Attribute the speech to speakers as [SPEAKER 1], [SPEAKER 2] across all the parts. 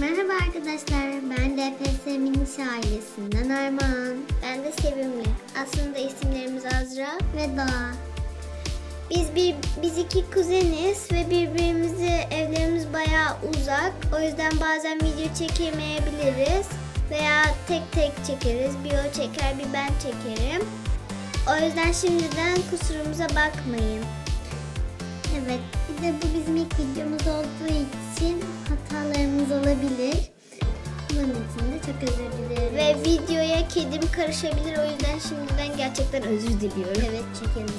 [SPEAKER 1] Merhaba arkadaşlar, ben de PS Miniş ailesinden Armağan.
[SPEAKER 2] Ben de Sevimli. Aslında isimlerimiz Azra.
[SPEAKER 1] Ve Doğa.
[SPEAKER 2] Biz bir biz iki kuzeniz ve birbirimizi evlerimiz bayağı uzak. O yüzden bazen video çekemeyebiliriz veya tek tek çekeriz. Bir o çeker, bir ben çekerim. O yüzden şimdiden kusurumuza bakmayın.
[SPEAKER 1] Evet, bir de bu bizim ilk videomuz Bunun için de çok özür dileriz.
[SPEAKER 2] Ve videoya kedim karışabilir. O yüzden şimdiden gerçekten özür diliyorum.
[SPEAKER 1] evet çekelim.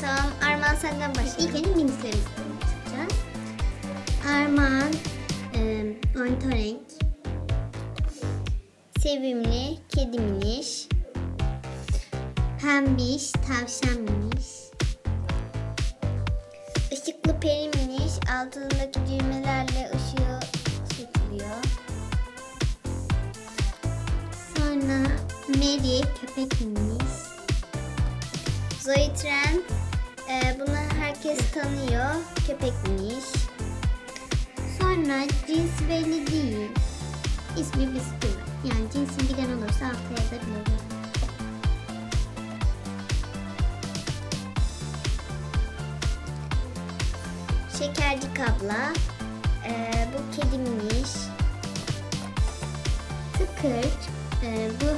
[SPEAKER 2] Tamam Arman senden başla.
[SPEAKER 1] İlk önce minişlerimizden çıkacağız. Armağan, e,
[SPEAKER 2] Sevimli, kedi miniş,
[SPEAKER 1] pembiş, tavşan miniş,
[SPEAKER 2] ışıklı peri miniş, altındaki düğmelerle
[SPEAKER 1] Mary, köpek miniş,
[SPEAKER 2] Zoe Trent, e, bunu herkes tanıyor. Köpek miniş.
[SPEAKER 1] Sonra cins belli değil. İsmi bisküvi. Yani cinsi bilen olursa altta yazabilirim.
[SPEAKER 2] Şekercik abla, e, bu kedi miniş.
[SPEAKER 1] Tıkır, e, bu.